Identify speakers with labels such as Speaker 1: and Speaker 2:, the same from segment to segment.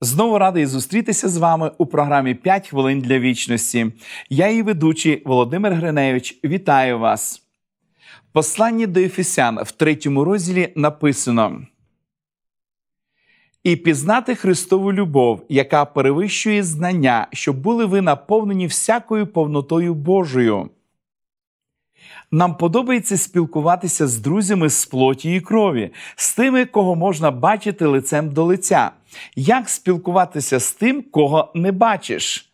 Speaker 1: Знову радий зустрітися з вами у програмі «5 хвилин для вічності. Я її ведучий Володимир Гриневич. Вітаю вас. Послання до Ефесян в третьому розділі написано. І пізнати Христову любов, яка перевищує знання, щоб були ви наповнені всякою повнотою Божою. Нам подобається спілкуватися з друзями з плоті і крові, з тими, кого можна бачити лицем до лиця. Як спілкуватися з тим, кого не бачиш?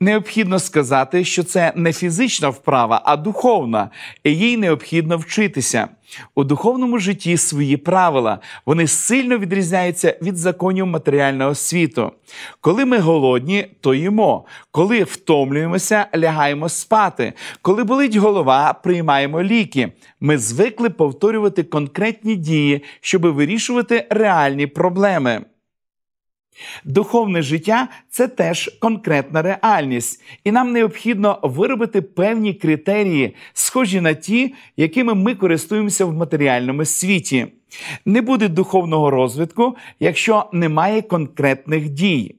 Speaker 1: Необхідно сказати, що це не фізична вправа, а духовна, і їй необхідно вчитися. У духовному житті свої правила, вони сильно відрізняються від законів матеріального світу. Коли ми голодні, то їмо. Коли втомлюємося, лягаємо спати. Коли болить голова, приймаємо ліки. Ми звикли повторювати конкретні дії, щоб вирішувати реальні проблеми. Духовне життя це теж конкретна реальність, і нам необхідно виробити певні критерії, схожі на ті, якими ми користуємося в матеріальному світі. Не буде духовного розвитку, якщо немає конкретних дій.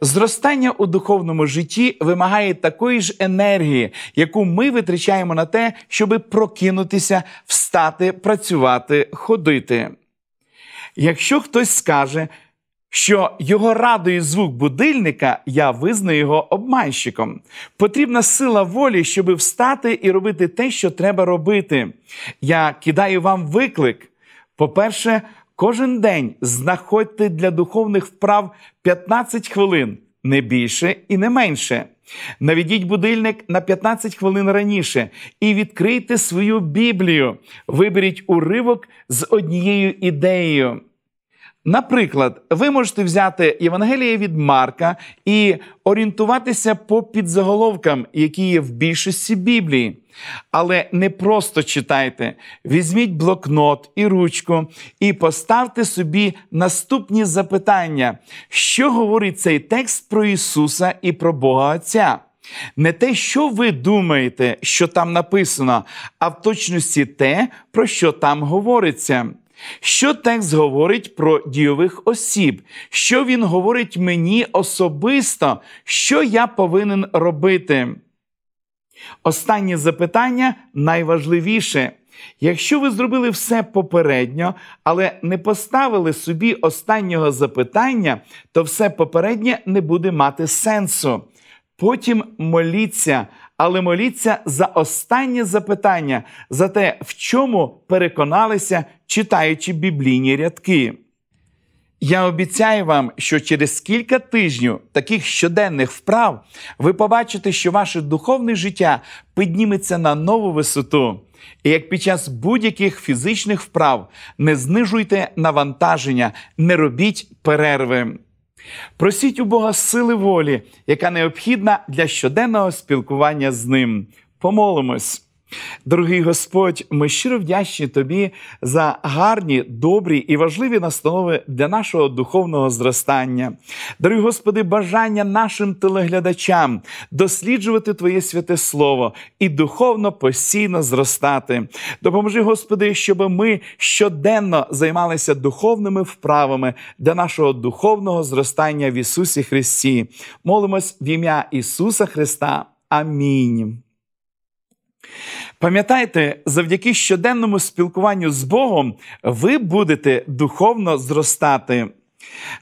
Speaker 1: Зростання у духовному житті вимагає такої ж енергії, яку ми витрачаємо на те, щоб прокинутися, встати, працювати, ходити. Якщо хтось скаже, що його радує звук будильника, я визнаю його обманщиком. Потрібна сила волі, щоб встати і робити те, що треба робити. Я кидаю вам виклик. По-перше, кожен день знаходьте для духовних вправ 15 хвилин, не більше і не менше. Наведіть будильник на 15 хвилин раніше і відкрийте свою Біблію. Виберіть уривок з однією ідеєю. Наприклад, ви можете взяти Євангеліє від Марка і орієнтуватися по підзаголовкам, які є в більшості Біблії. Але не просто читайте, візьміть блокнот і ручку і поставте собі наступні запитання, що говорить цей текст про Ісуса і про Бога Отця. Не те, що ви думаєте, що там написано, а в точності те, про що там говориться. Що текст говорить про дійових осіб? Що він говорить мені особисто, що я повинен робити? Останнє запитання найважливіше. Якщо ви зробили все попередньо, але не поставили собі останнього запитання, то все попереднє не буде мати сенсу. Потім моліться, але моліться за останнє запитання, за те, в чому переконалися, читаючи біблійні рядки. Я обіцяю вам, що через кілька тижнів таких щоденних вправ ви побачите, що ваше духовне життя підніметься на нову висоту. І як під час будь-яких фізичних вправ не знижуйте навантаження, не робіть перерви. Просіть у Бога сили волі, яка необхідна для щоденного спілкування з ним. Помолимось. Дорогий Господь, ми щиро вдячні Тобі за гарні, добрі і важливі настанови для нашого духовного зростання. Дорогий Господи, бажання нашим телеглядачам досліджувати Твоє святе Слово і духовно постійно зростати. Допоможи, Господи, щоб ми щоденно займалися духовними вправами для нашого духовного зростання в Ісусі Христі. Молимось в ім'я Ісуса Христа. Амінь. Пам'ятайте, завдяки щоденному спілкуванню з Богом ви будете духовно зростати.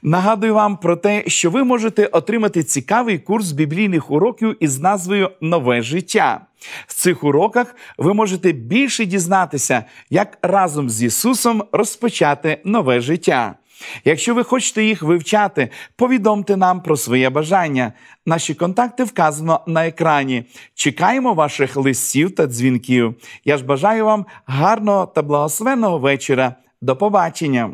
Speaker 1: Нагадую вам про те, що ви можете отримати цікавий курс біблійних уроків із назвою Нове життя. В цих уроках ви можете більше дізнатися, як разом з Ісусом розпочати нове життя. Якщо ви хочете їх вивчати, повідомте нам про своє бажання. Наші контакти вказано на екрані. Чекаємо ваших листів та дзвінків. Я ж бажаю вам гарного та благословенного вечора. До побачення!